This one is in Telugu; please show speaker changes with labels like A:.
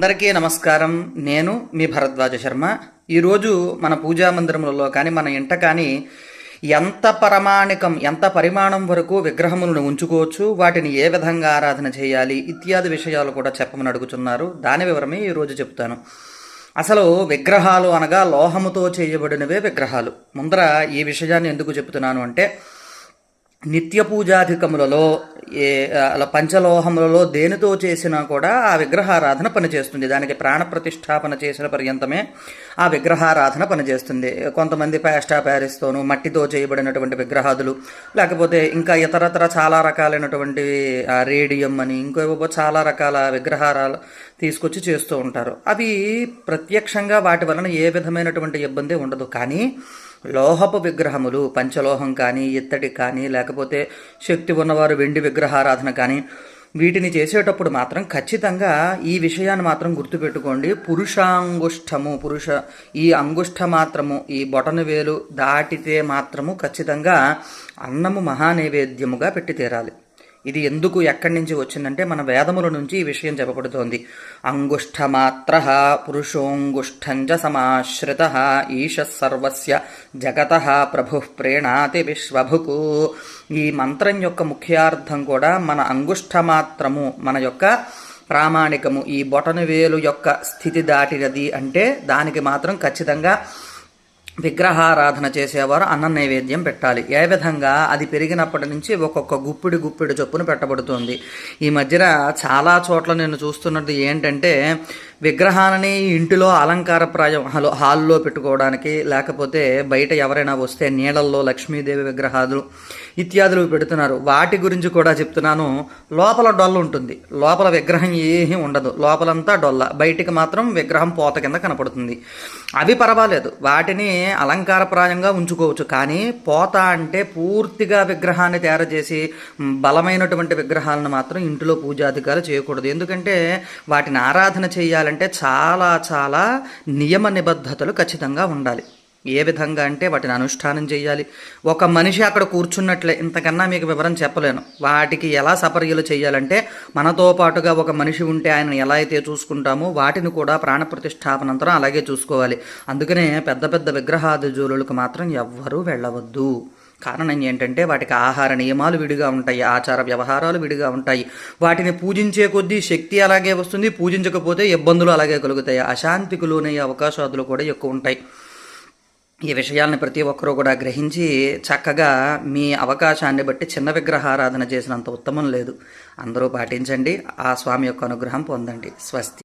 A: అందరికీ నమస్కారం. నేను మీ భరద్వాజ శర్మ. ఈరోజు మన పూజా మందిరములలో కానీ మన ఇంట కానీ ఎంత పరమాణికం ఎంత పరిమాణం వరకు విగ్రహములను ఉంచుకోవచ్చు వాటిని ఏ విధంగా ఆరాధన చేయాలి ఇత్యాది విషయాలు కూడా చెప్పమని అడుగుతున్నారు. దాని వివరమే ఈరోజు చెప్తాను. అసలు విగ్రహాలు అనగా లోహముతో చేయబడినవే విగ్రహాలు. ముందర ఈ విషయాన్ని ఎందుకు చెప్తున్నాను అంటే నిత్య పూజాధికములలో ఏ అలా పంచలోహములలో దేనితో చేసినా కూడా ఆ విగ్రహారాధన పనిచేస్తుంది. దానికి ప్రాణ ప్రతిష్టాపన చేసిన పర్యంతమే ఆ విగ్రహారాధన పనిచేస్తుంది. కొంతమంది ప్యాస్టా ప్యారిస్తోను మట్టితో చేయబడినటువంటి విగ్రహాదులు లేకపోతే ఇంకా ఇతరతర చాలా రకాలైనటువంటి రేడియం అని ఇంకో చాలా రకాల విగ్రహారాలు తీసుకొచ్చి చేస్తూ ఉంటారు. అవి ప్రత్యక్షంగా వాటి వలన ఏ విధమైనటువంటి ఇబ్బంది ఉండదు. కానీ లోహపు విగ్రహములు పంచలోహం కానీ ఇత్తడి కానీ లేకపోతే శక్తి ఉన్నవారు వెండి విగ్రహారాధన కానీ వీటిని చేసేటప్పుడు మాత్రం ఖచ్చితంగా ఈ విషయాన్ని మాత్రం గుర్తుపెట్టుకోండి. పురుషాంగుష్టము పురుష ఈ అంగుష్ట మాత్రము ఈ బొటన వేలు దాటితే మాత్రము ఖచ్చితంగా అన్నము మహానైవేద్యముగా పెట్టి తీరాలి. ఇది ఎందుకు ఎక్కడి నుంచి వచ్చిందంటే మన వేదముల నుంచి ఈ విషయం చెప్పబడుతోంది. అంగుష్ఠమాత్ర పురుషోంగుష్ఠంచ సమాశ్రిత ఈశ సర్వస్య జగత ప్రభు ప్రేణాతి విశ్వభుకు. ఈ మంత్రం యొక్క ముఖ్యార్థం కూడా మన అంగుష్ఠమాత్రము మన యొక్క ప్రామాణికము ఈ బొటనవేలు యొక్క స్థితి దాటినది అంటే దానికి మాత్రం ఖచ్చితంగా విగ్రహారాధన చేసేవారు అన్న నైవేద్యం పెట్టాలి. ఏ విధంగా అది పెరిగినప్పటి నుంచి ఒక్కొక్క గుప్పిడి గుప్పిడి చొప్పున పెట్టబడుతుంది. ఈ మధ్యన చాలా చోట్ల నేను చూస్తున్నది ఏంటంటే విగ్రహాలని ఇంటిలో అలంకారప్రాయం హలో హాల్లో పెట్టుకోవడానికి లేకపోతే బయట ఎవరైనా వస్తే నీళ్ళల్లో లక్ష్మీదేవి విగ్రహాలు ఇత్యాదులు పెడుతున్నారు. వాటి గురించి కూడా చెప్తున్నాను. లోపల డొల్ల ఉంటుంది. లోపల విగ్రహం ఏమీ ఉండదు. లోపలంతా డొల్ల. బయటికి మాత్రం విగ్రహం పోత కింద కనపడుతుంది. అవి పర్వాలేదు. వాటిని అలంకారప్రాయంగా ఉంచుకోవచ్చు. కానీ పోత అంటే పూర్తిగా విగ్రహాన్ని తయారు చేసి బలమైనటువంటి విగ్రహాలను మాత్రం ఇంటిలో పూజాధికారులు చేయకూడదు. ఎందుకంటే వాటిని ఆరాధన చేయాలంటే చాలా చాలా నియమ నిబద్ధతలు ఖచ్చితంగా ఉండాలి. ఏ విధంగా అంటే వాటిని అనుష్ఠానం చేయాలి. ఒక మనిషి అక్కడ కూర్చున్నట్లే ఇంతకన్నా మీకు వివరం చెప్పలేను. వాటికి ఎలా సపర్యలు చేయాలంటే మనతో పాటుగా ఒక మనిషి ఉంటే ఆయన ఎలా అయితే చూసుకుంటామో వాటిని కూడా ప్రాణప్రతిష్ఠాపనంతరం అలాగే చూసుకోవాలి. అందుకనే పెద్ద పెద్ద విగ్రహాది జోలులకు మాత్రం ఎవ్వరూ వెళ్ళవద్దు. కారణం ఏంటంటే వాటికి ఆహార నియమాలు విడిగా ఉంటాయి ఆచార వ్యవహారాలు విడిగా ఉంటాయి. వాటిని పూజించే కొద్దీ శక్తి అలాగే వస్తుంది పూజించకపోతే ఇబ్బందులు అలాగే కలుగుతాయి. అశాంతికి లోనయ్యే అవకాశాలు కూడా ఎక్కువ ఉంటాయి. ఈ విషయాల్ని ప్రతి ఒక్కరూ కూడా గ్రహించి చక్కగా మీ అవకాశాన్ని బట్టి చిన్న విగ్రహారాధన చేసినంత ఉత్తమం లేదు. అందరూ పాటించండి. ఆ స్వామి యొక్క అనుగ్రహం పొందండి. స్వస్తి.